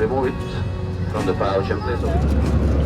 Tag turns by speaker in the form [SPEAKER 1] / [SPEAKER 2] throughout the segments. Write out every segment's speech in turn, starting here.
[SPEAKER 1] Remove it from the pouch and place it.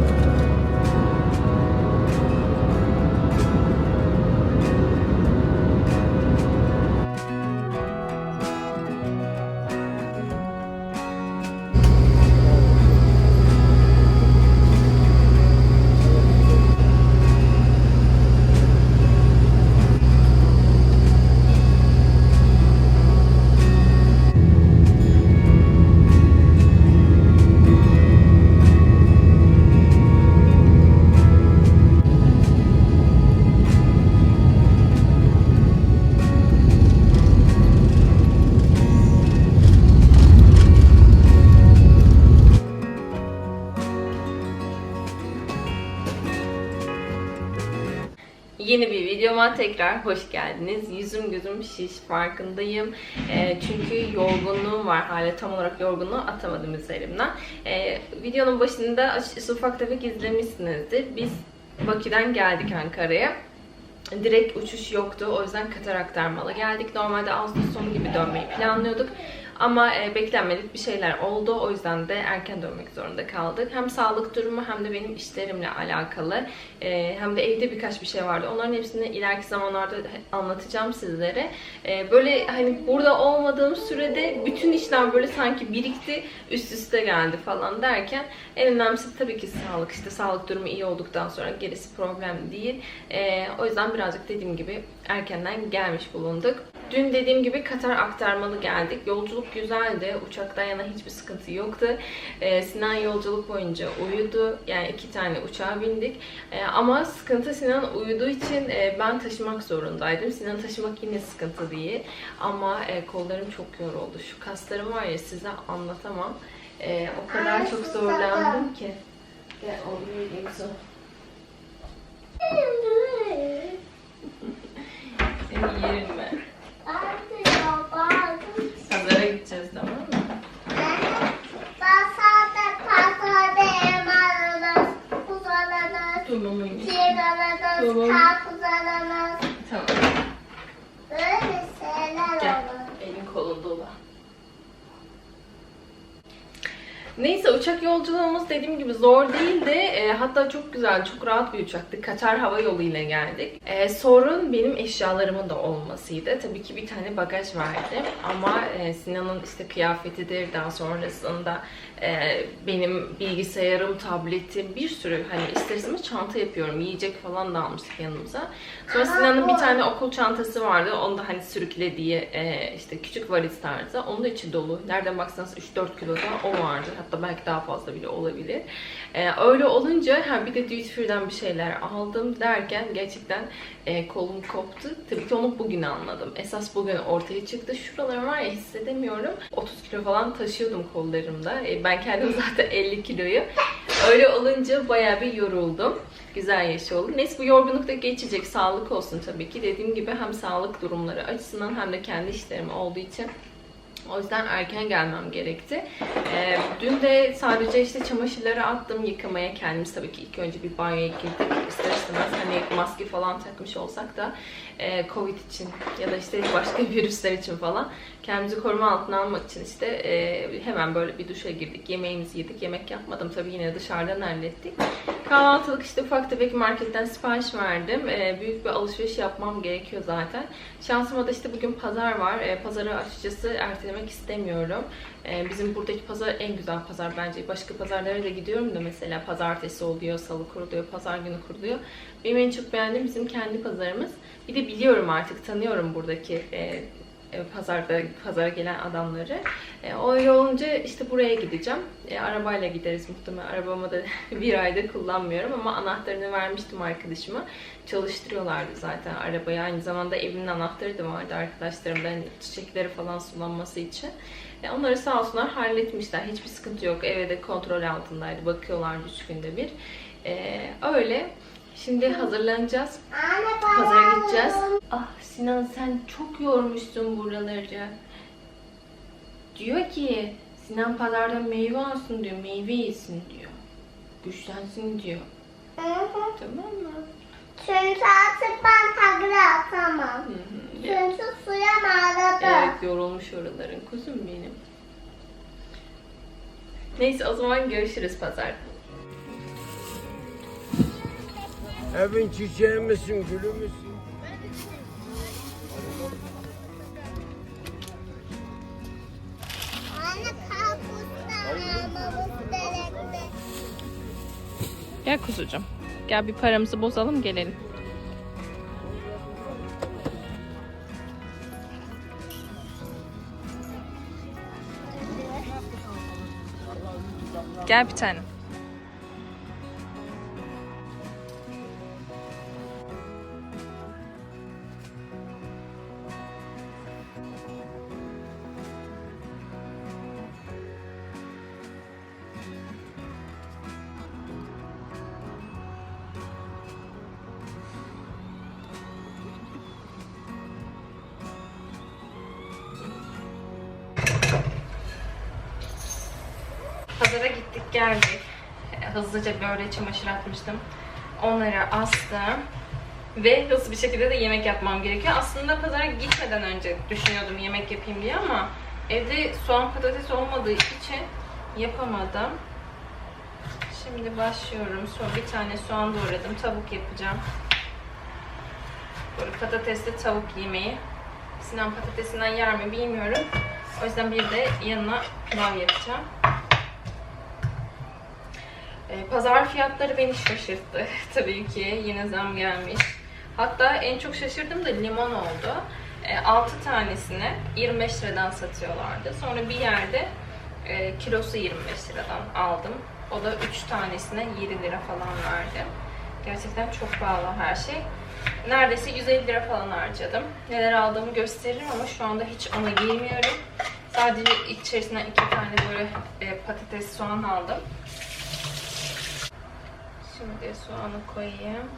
[SPEAKER 2] Videoma tekrar hoş geldiniz. Yüzüm gözüm şiş farkındayım. Ee, çünkü yorgunluğum var. Hala tam olarak yorgunluğu atamadım üzerimden. Ee, videonun başında ufak tefek izlemişsinizdir. Biz Bakü'den geldik Ankara'ya. Direkt uçuş yoktu. O yüzden Katar aktarmalı geldik. Normalde Ağustos sonu gibi dönmeyi planlıyorduk. Ama e, beklenmedik bir şeyler oldu. O yüzden de erken dönmek zorunda kaldık. Hem sağlık durumu hem de benim işlerimle alakalı. E, hem de evde birkaç bir şey vardı. Onların hepsini ileriki zamanlarda anlatacağım sizlere. E, böyle hani burada olmadığım sürede bütün işler böyle sanki birikti, üst üste geldi falan derken en önemlisi tabii ki sağlık. İşte sağlık durumu iyi olduktan sonra gerisi problem değil. E, o yüzden birazcık dediğim gibi erkenden gelmiş bulunduk. Dün dediğim gibi Katar aktarmalı geldik. Yolculuk güzeldi. Uçaktan yana hiçbir sıkıntı yoktu. Ee, Sinan yolculuk boyunca uyudu. Yani iki tane uçağa bindik. Ee, ama sıkıntı Sinan uyuduğu için e, ben taşımak zorundaydım. Sinan taşımak yine sıkıntı değil. Ama e, kollarım çok yoruldu. Şu kaslarım var ya size anlatamam. E, o kadar çok zorlandım ki. Gel vereyim sana. Seni yerim ben. Pazara gideceğiz tamam mı? Anne. Tamam. Gel. Elin kolun dolu. Neyse uçak yolculuğumuz dediğim gibi zor değildi. E, hatta çok güzel, çok rahat bir uçaktı. Katar Hava Yolu ile geldik. E, sorun benim eşyalarımın da olmasıydı. Tabii ki bir tane bagaj vardı. Ama e, Sinan'ın işte kıyafetidir, daha sonrasında e, benim bilgisayarım, tabletim, bir sürü hani isterseniz çanta yapıyorum. Yiyecek falan da almıştık yanımıza. Sonra Sinan'ın bir tane okul çantası vardı. Onu da hani sürüklediği e, işte küçük valiz tarzı. Onun da içi dolu. Nereden baksanız 3-4 kilo da o vardı. Hatta belki daha fazla bile olabilir. E, öyle olunca ha bir de duty free'den bir şeyler aldım derken gerçekten e, kolum koptu. Tabii ki onu bugün anladım. Esas bugün ortaya çıktı. Şuralarım var ya hissedemiyorum. 30 kilo falan taşıyordum kollarımda. E, ben kendim zaten 50 kiloyu. Öyle olunca bayağı bir yoruldum. Güzel yaş oldu. Neyse bu yorgunluk da geçecek. Sağlık olsun tabii ki. Dediğim gibi hem sağlık durumları açısından hem de kendi işlerim olduğu için o yüzden erken gelmem gerekti. Ee, dün de sadece işte çamaşırları attım yıkamaya. Kendimiz tabii ki ilk önce bir banyoya girdik. İster istemez hani maske falan takmış olsak da e, Covid için ya da işte başka virüsler için falan kendimizi koruma altına almak için işte e, hemen böyle bir duşa girdik. Yemeğimizi yedik. Yemek yapmadım tabii yine dışarıdan hallettik. Kahvaltılık işte ufak tefek marketten sipariş verdim. E, büyük bir alışveriş yapmam gerekiyor zaten. Şansıma da işte bugün pazar var. E, pazarı açıkçası ertelemek istemiyorum. E, bizim buradaki pazar en güzel pazar bence. Başka pazarlara da gidiyorum da mesela pazartesi oluyor, salı kuruluyor, pazar günü kuruluyor. Benim en çok beğendiğim bizim kendi pazarımız. Bir de biliyorum artık, tanıyorum buradaki e, pazarda pazara gelen adamları. E, öyle olunca işte buraya gideceğim. E, arabayla gideriz muhtemelen. Arabamı da bir ayda kullanmıyorum ama anahtarını vermiştim arkadaşıma. Çalıştırıyorlardı zaten arabayı. Aynı zamanda evimin anahtarı da vardı arkadaşlarımdan hani çiçekleri falan sulanması için. E, onları sağ olsunlar halletmişler. Hiçbir sıkıntı yok. Eve de kontrol altındaydı. Bakıyorlardı üç günde bir. E, öyle. Şimdi hazırlanacağız. Pazara gideceğiz. Ah Sinan sen çok yormuşsun buraları. Diyor ki Sinan pazarda meyve alsın diyor. Meyve yesin diyor. Güçlensin diyor. Tamam mı?
[SPEAKER 3] Çünkü artık ben takla atamam. Çünkü suya mağarada.
[SPEAKER 2] Evet yorulmuş oraların kuzum benim. Neyse o zaman görüşürüz pazar.
[SPEAKER 4] Evin çiçeği misin, gülü müsün?
[SPEAKER 2] Gel kuzucuğum. Gel bir paramızı bozalım gelelim. Gel bir tane. Geldik. E, Hızlıca böyle çamaşır atmıştım. Onları astım. Ve hızlı bir şekilde de yemek yapmam gerekiyor. Aslında pazara gitmeden önce düşünüyordum yemek yapayım diye ama evde soğan patates olmadığı için yapamadım. Şimdi başlıyorum. Son bir tane soğan doğradım. Tavuk yapacağım. Böyle patatesli tavuk yemeği. Sinan patatesinden yer mi bilmiyorum. O yüzden bir de yanına pilav yapacağım. Ee, Pazar fiyatları beni şaşırttı. Tabii ki yine zam gelmiş. Hatta en çok şaşırdım da limon oldu. 6 tanesini 25 liradan satıyorlardı. Sonra bir yerde e, kilosu 25 liradan aldım. O da 3 tanesine 7 lira falan verdi. Gerçekten çok pahalı her şey. Neredeyse 150 lira falan harcadım. Neler aldığımı gösteririm ama şu anda hiç ona girmiyorum. Sadece içerisinden iki tane böyle e, patates soğan aldım. Şimdi soğanı koyayım.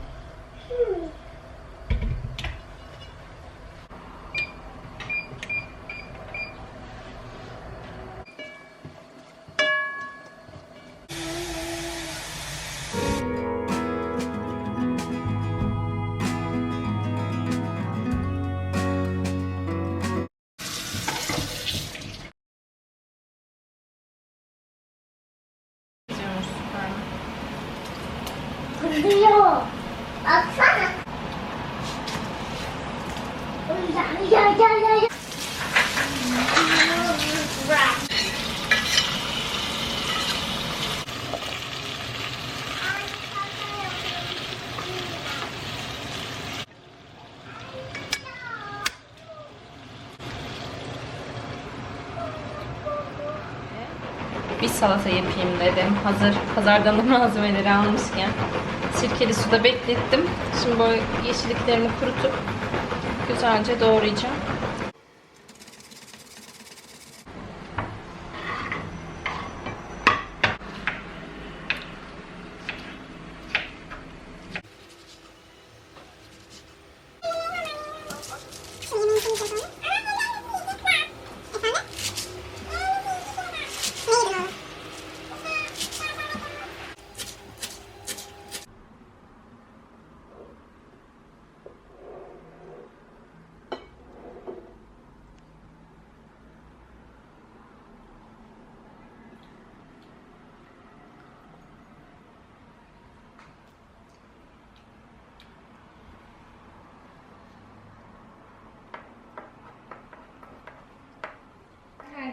[SPEAKER 2] Bir salata yapayım dedim. Hazır pazardan da malzemeleri almışken. Sirkeli suda beklettim. Şimdi böyle yeşilliklerimi kurutup güzelce doğrayacağım.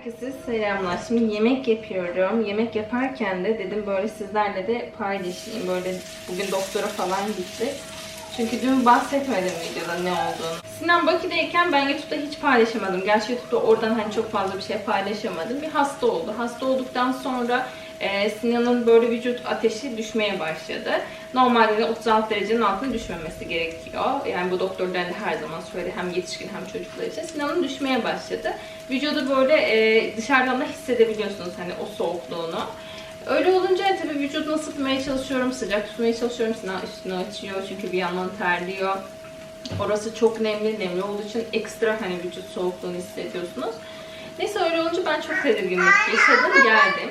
[SPEAKER 2] Herkese selamlar. Şimdi yemek yapıyorum. Yemek yaparken de dedim böyle sizlerle de paylaşayım. Böyle bugün doktora falan gittik. Çünkü dün bahsetmedim videoda ne olduğunu. Sinan Bakü'deyken ben YouTube'da hiç paylaşamadım. Gerçi YouTube'da oradan hani çok fazla bir şey paylaşamadım. Bir hasta oldu. Hasta olduktan sonra e, Sinan'ın böyle vücut ateşi düşmeye başladı. Normalde de 36 derecenin altına düşmemesi gerekiyor. Yani bu doktorlar da her zaman söyledi hem yetişkin hem çocuklar için. Sinan'ın düşmeye başladı. Vücudu böyle e, dışarıdan da hissedebiliyorsunuz hani o soğukluğunu. Öyle olunca tabii vücudunu ısıtmaya çalışıyorum, sıcak tutmaya çalışıyorum. Sinan üstünü açıyor çünkü bir yandan terliyor. Orası çok nemli, nemli olduğu için ekstra hani vücut soğukluğunu hissediyorsunuz. Neyse öyle olunca ben çok tedirginlik yaşadım, geldim.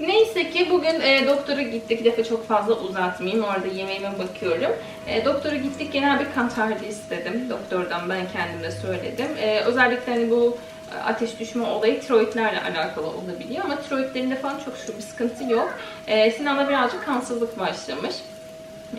[SPEAKER 2] Neyse ki bugün e, doktora gittik. Lafı çok fazla uzatmayayım. Orada yemeğime bakıyorum. E, doktora gittik. Genel bir kan tahlili istedim. Doktordan ben kendim de söyledim. E, özellikle hani bu ateş düşme olayı tiroidlerle alakalı olabiliyor ama tiroidlerinde falan çok şükür bir sıkıntı yok. E, Sinan'da birazcık kansızlık başlamış.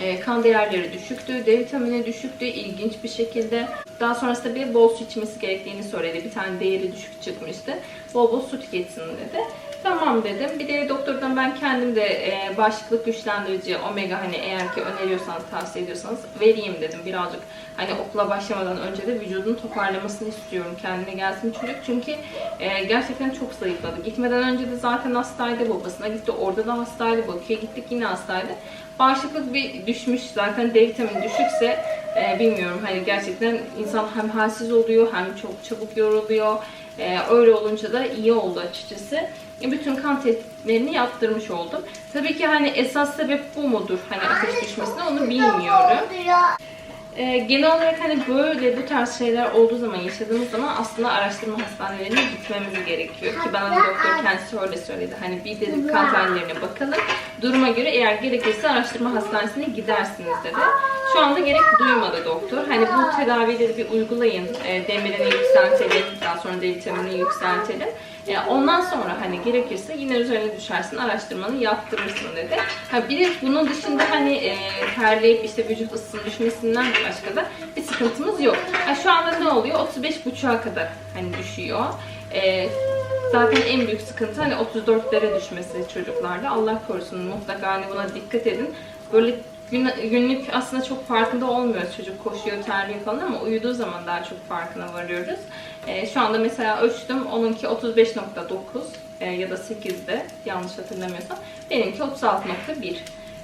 [SPEAKER 2] E, kan değerleri düşüktü, D vitamini düşüktü ilginç bir şekilde. Daha sonrasında bir bol su içmesi gerektiğini söyledi. Bir tane değeri düşük çıkmıştı. Bol bol su tüketsin dedi. Tamam dedim. Bir de doktordan ben kendim de e, bağışıklık güçlendirici omega hani eğer ki öneriyorsanız tavsiye ediyorsanız vereyim dedim. Birazcık hani okula başlamadan önce de vücudunu toparlamasını istiyorum. Kendine gelsin çocuk. Çünkü e, gerçekten çok zayıfladı. Gitmeden önce de zaten hastaydı babasına. Gitti orada da hastaydı. Bakü'ye gittik yine hastaydı. Bağışıklık bir düşmüş zaten D vitamini düşükse e, bilmiyorum hani gerçekten insan hem halsiz oluyor hem çok çabuk yoruluyor. E, öyle olunca da iyi oldu açıkçası. E, bütün kan tetkiklerini yaptırmış oldum. Tabii ki hani esas sebep bu mudur hani ateş düşmesine onu bilmiyorum. Ee, genel olarak hani böyle bu tarz şeyler olduğu zaman, yaşadığımız zaman aslında araştırma hastanelerine gitmemiz gerekiyor. Ki bana doktor kendisi öyle söyledi. Hani bir dedik kan tahlillerine bakalım. Duruma göre eğer gerekirse araştırma hastanesine gidersiniz dedi. Şu anda gerek duymadı doktor. Hani bu tedavileri bir uygulayın. E, demirini yükseltelim. Daha sonra D vitaminini yükseltelim. E, ondan sonra hani gerekirse yine üzerine düşersin araştırmanı yaptırırsın dedi. Ha, bir de bunun dışında hani e, terleyip işte vücut ısısının düşmesinden başka da bir sıkıntımız yok. Ha, şu anda ne oluyor? 35.5'a kadar hani düşüyor. E, zaten en büyük sıkıntı hani 34'lere düşmesi çocuklarda. Allah korusun mutlaka hani buna dikkat edin. Böyle gün, günlük aslında çok farkında olmuyoruz. Çocuk koşuyor, terliyor falan ama uyuduğu zaman daha çok farkına varıyoruz. Ee, şu anda mesela ölçtüm. Onunki 35.9 e, ya da 8'de yanlış hatırlamıyorsam. Benimki 36.1.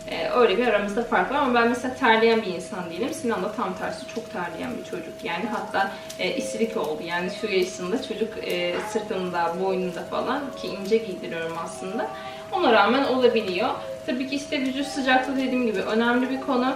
[SPEAKER 2] Ee, öyle bir aramızda fark var ama ben mesela terleyen bir insan değilim. Sinan da tam tersi çok terleyen bir çocuk. Yani hatta e, isilik oldu. Yani şu yaşında çocuk e, sırtında, boynunda falan ki ince giydiriyorum aslında. Ona rağmen olabiliyor. Tabii ki işte vücut sıcaklığı dediğim gibi önemli bir konu.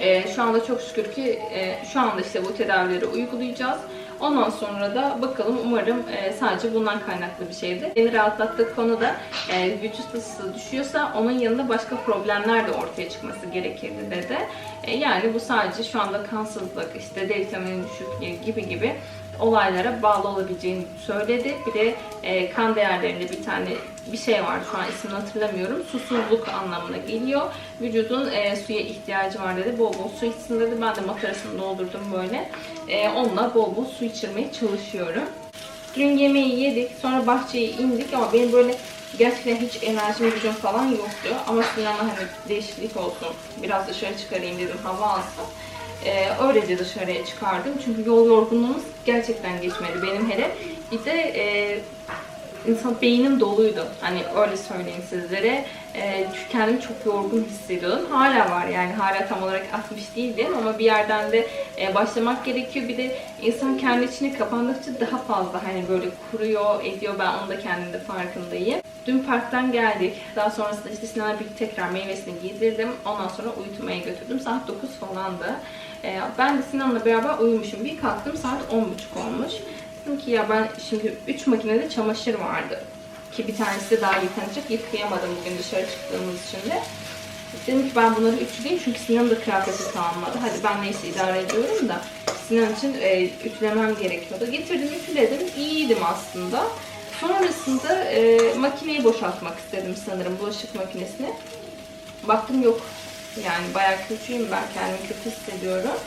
[SPEAKER 2] Ee, şu anda çok şükür ki e, şu anda işte bu tedavileri uygulayacağız. Ondan sonra da bakalım umarım e, sadece bundan kaynaklı bir şeydi. Beni rahatlattığı konu da e, vücut ısısı düşüyorsa onun yanında başka problemler de ortaya çıkması gerekirdi dedi. E, yani bu sadece şu anda kansızlık, işte D vitamini düşüklüğü gibi gibi olaylara bağlı olabileceğini söyledi. Bir de e, kan değerlerinde bir tane bir şey var şu an ismini hatırlamıyorum. Susuzluk anlamına geliyor. Vücudun e, suya ihtiyacı var dedi. Bol bol su içsin dedi. Ben de matarasını doldurdum böyle. E, onunla bol bol su içirmeye çalışıyorum. Dün yemeği yedik. Sonra bahçeye indik ama benim böyle gerçekten hiç enerjim gücüm falan yoktu. Ama Sinan'a hani değişiklik olsun. Biraz dışarı çıkarayım dedim hava alsın. Ee, öylece dışarıya çıkardım. Çünkü yol yorgunluğumuz gerçekten geçmedi benim hele. Bir de e, insan beynim doluydu. Hani öyle söyleyeyim sizlere. E, çünkü kendimi çok yorgun hissediyordum. Hala var yani hala tam olarak atmış değildim ama bir yerden de e, başlamak gerekiyor. Bir de insan kendi içine kapandıkça daha fazla hani böyle kuruyor, ediyor. Ben onu da kendimde farkındayım. Dün parktan geldik. Daha sonrasında işte Sinan'a bir tekrar meyvesini giydirdim. Ondan sonra uyutmaya götürdüm. Saat 9 falandı. E, ben de Sinan'la beraber uyumuşum. Bir kalktım saat 10.30 olmuş. Dedim ki ya ben şimdi 3 makinede çamaşır vardı. Ki bir tanesi daha yıkanacak. Yıkayamadım bugün dışarı çıktığımız için de. Dedim ki ben bunları ütüleyeyim çünkü Sinan'ın da kıyafeti kalmadı. Hadi ben neyse idare ediyorum da Sinan için e, ütülemem gerekiyordu. Getirdim ütüledim. İyiydim aslında. Sonrasında e, makineyi boşaltmak istedim sanırım bulaşık makinesini. Baktım yok. Yani bayağı kötüyüm ben kendimi kötü hissediyorum.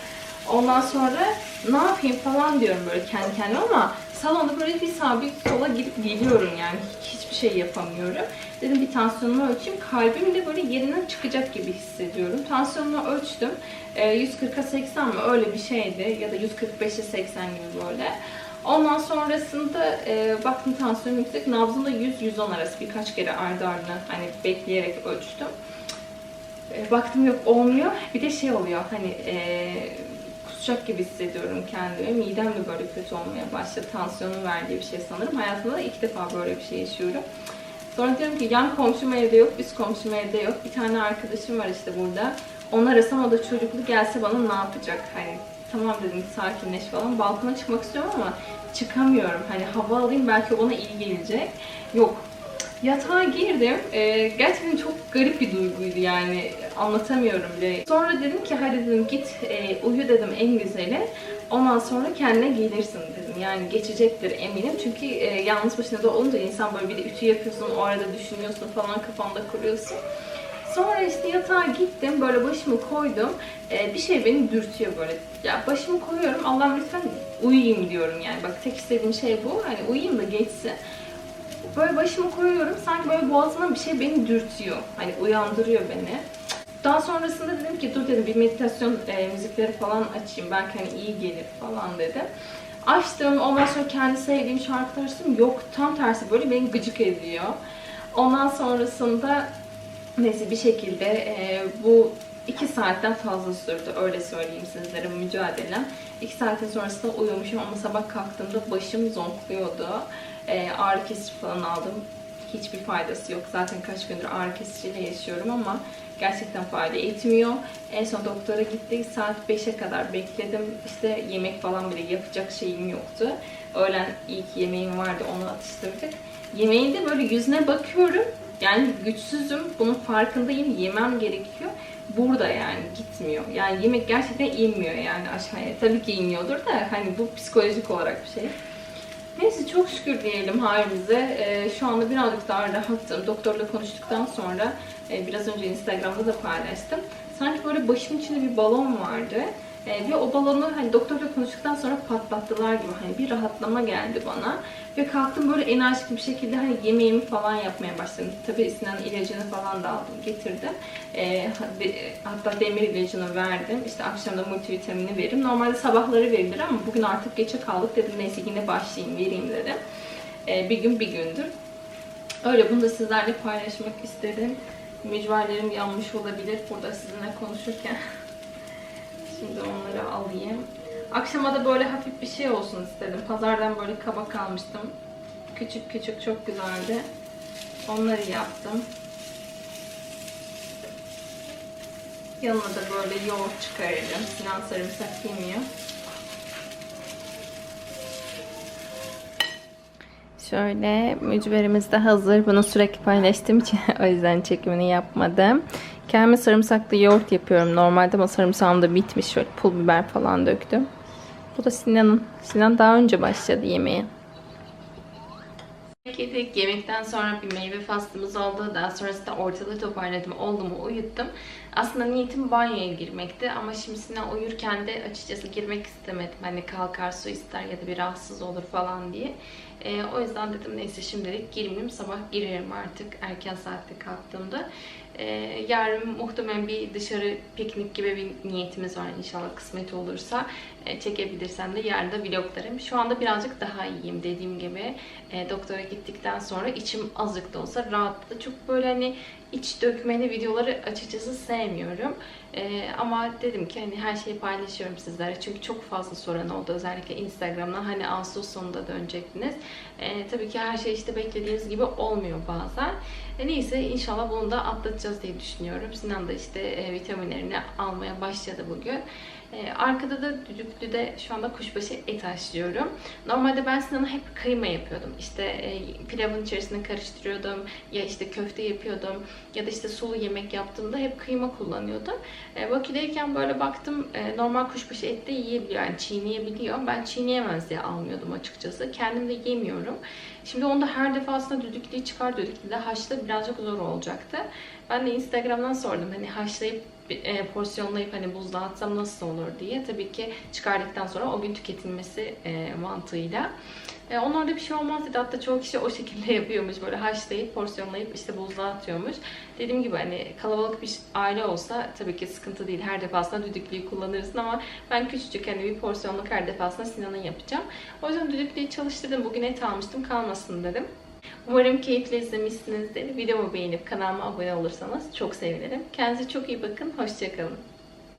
[SPEAKER 2] Ondan sonra ne yapayım falan diyorum böyle kendi kendime ama salonda böyle bir sağa bir sola gidip geliyorum yani hiçbir şey yapamıyorum. Dedim bir tansiyonumu ölçeyim. Kalbim de böyle yerinden çıkacak gibi hissediyorum. Tansiyonumu ölçtüm. Ee, 140'a 80 mi öyle bir şeydi ya da 145'e 80 gibi böyle. Ondan sonrasında e, baktım tansiyonum yüksek. Nabzım da 100-110 arası birkaç kere ardı ardına hani bekleyerek ölçtüm. E, baktım yok olmuyor. Bir de şey oluyor hani e, kusacak gibi hissediyorum kendimi. Midem de böyle kötü olmaya başladı. Tansiyonun verdiği bir şey sanırım. Hayatımda da ilk defa böyle bir şey yaşıyorum. Sonra diyorum ki yan komşum evde yok, üst komşum evde yok. Bir tane arkadaşım var işte burada. Onu arasam o da çocuklu gelse bana ne yapacak? Hani tamam dedim sakinleş falan. Balkona çıkmak istiyorum ama çıkamıyorum. Hani hava alayım belki ona iyi gelecek. Yok Yatağa girdim. Ee, gerçekten çok garip bir duyguydu yani. Anlatamıyorum bile. Sonra dedim ki hadi dedim git e, uyu dedim en güzeli. Ondan sonra kendine gelirsin dedim. Yani geçecektir eminim. Çünkü e, yalnız başına da olunca insan böyle bir de ütü yapıyorsun, o arada düşünüyorsun falan kafanda kuruyorsun. Sonra işte yatağa gittim, böyle başımı koydum. Ee, bir şey beni dürtüyor böyle. Ya başımı koyuyorum, Allah'ım lütfen uyuyayım diyorum yani. Bak tek istediğim şey bu. Hani uyuyayım da geçsin. Böyle başımı koyuyorum, sanki böyle boğazıma bir şey beni dürtüyor. Hani uyandırıyor beni. Daha sonrasında dedim ki dur dedim bir meditasyon e, müzikleri falan açayım. Belki hani iyi gelir falan dedim. Açtım, ondan sonra kendi sevdiğim şarkılar açtım. Yok tam tersi böyle beni gıcık ediyor. Ondan sonrasında Neyse bir şekilde e, bu iki saatten fazla sürdü. Öyle söyleyeyim sizlere mücadelem. İki saatin sonrasında uyumuşum ama sabah kalktığımda başım zonkluyordu. E, ağrı kesici falan aldım. Hiçbir faydası yok. Zaten kaç gündür ağrı kesiciyle yaşıyorum ama gerçekten fayda etmiyor. En son doktora gittik. Saat 5'e kadar bekledim. İşte yemek falan bile yapacak şeyim yoktu. Öğlen ilk yemeğim vardı. Onu atıştırdık. Yemeğinde böyle yüzüne bakıyorum. Yani güçsüzüm. Bunun farkındayım. Yemem gerekiyor. Burada yani gitmiyor. Yani yemek gerçekten inmiyor yani aşağıya. Tabii ki iniyordur da hani bu psikolojik olarak bir şey. Neyse çok şükür diyelim halimize. Ee, şu anda birazcık daha rahatım. Doktorla konuştuktan sonra e, biraz önce Instagram'da da paylaştım. Sanki böyle başımın içinde bir balon vardı. Ee, ve o balonu hani doktorla konuştuktan sonra patlattılar gibi hani bir rahatlama geldi bana. Ve kalktım böyle enerjik bir şekilde hani yemeğimi falan yapmaya başladım. Tabii Sinan ilacını falan da aldım, getirdim. Ee, hatta demir ilacını verdim. İşte akşam da multivitamini veririm. Normalde sabahları verilir ama bugün artık geçe kaldık dedim. Neyse yine başlayayım, vereyim dedim. Ee, bir gün bir gündür. Öyle bunu da sizlerle paylaşmak istedim. Mücverlerim yanmış olabilir burada sizinle konuşurken. Şimdi onları alayım. Akşama da böyle hafif bir şey olsun istedim. Pazardan böyle kabak almıştım. Küçük küçük çok güzeldi. Onları yaptım. Yanına da böyle yoğurt çıkarırım. Sinan sarımsak yemiyor. Şöyle mücverimiz de hazır. Bunu sürekli paylaştığım için o yüzden çekimini yapmadım. Kendime sarımsaklı yoğurt yapıyorum normalde ama sarımsağım da bitmiş. Şöyle pul biber falan döktüm. Bu da Sinan'ın. Sinan daha önce başladı yemeğe. Yedik. Yemekten sonra bir meyve fastımız oldu. Daha sonrasında ortalığı toparladım. Oğlumu uyuttum. Aslında niyetim banyoya girmekti. Ama şimdi Sinan uyurken de açıkçası girmek istemedim. Hani kalkar su ister ya da bir rahatsız olur falan diye. Ee, o yüzden dedim neyse şimdilik girmeyeyim. Sabah girerim artık erken saatte kalktığımda. Ee, yarın muhtemelen bir dışarı piknik gibi bir niyetimiz var inşallah kısmet olursa. E, çekebilirsem de yarın da vloglarım. Şu anda birazcık daha iyiyim dediğim gibi. E, doktora gittikten sonra içim azıcık da olsa rahatladı. Çok böyle hani iç dökmeli videoları açıkçası sevmiyorum. E, ama dedim ki hani her şeyi paylaşıyorum sizlere. Çünkü çok fazla soran oldu. Özellikle Instagram'dan hani Ağustos sonunda dönecektiniz. E, tabii ki her şey işte beklediğiniz gibi olmuyor bazen. E, neyse inşallah bunu da atlatacağız diye düşünüyorum. Sinan da işte e, vitaminlerini almaya başladı bugün. Ee, arkada da düdüklüde şu anda kuşbaşı et haşlıyorum. Normalde ben Sinan'a hep kıyma yapıyordum. İşte e, pilavın içerisine karıştırıyordum. Ya işte köfte yapıyordum. Ya da işte sulu yemek yaptığımda hep kıyma kullanıyordum. E, böyle baktım e, normal kuşbaşı et de yiyebiliyor. Yani çiğneyebiliyor. Ben çiğneyemez diye almıyordum açıkçası. Kendim de yemiyorum. Şimdi onu da her defasında düdüklüyü çıkar düdüklüde haşla birazcık zor olacaktı. Ben de Instagram'dan sordum hani haşlayıp e, porsiyonlayıp hani buzluğa atsam nasıl olur diye. Tabii ki çıkardıktan sonra o gün tüketilmesi e, mantığıyla. E, onlarda bir şey olmaz dedi. Hatta çoğu kişi o şekilde yapıyormuş. Böyle haşlayıp, porsiyonlayıp işte buzluğa atıyormuş. Dediğim gibi hani kalabalık bir aile olsa tabii ki sıkıntı değil. Her defasında düdüklüyü kullanırsın ama ben küçücük hani bir porsiyonluk her defasında Sinan'ın yapacağım. O yüzden düdüklüyü çalıştırdım. Bugün et almıştım kalmasın dedim. Umarım keyifle izlemişsinizdir. Videomu beğenip kanalıma abone olursanız çok sevinirim. Kendinize çok iyi bakın. Hoşçakalın.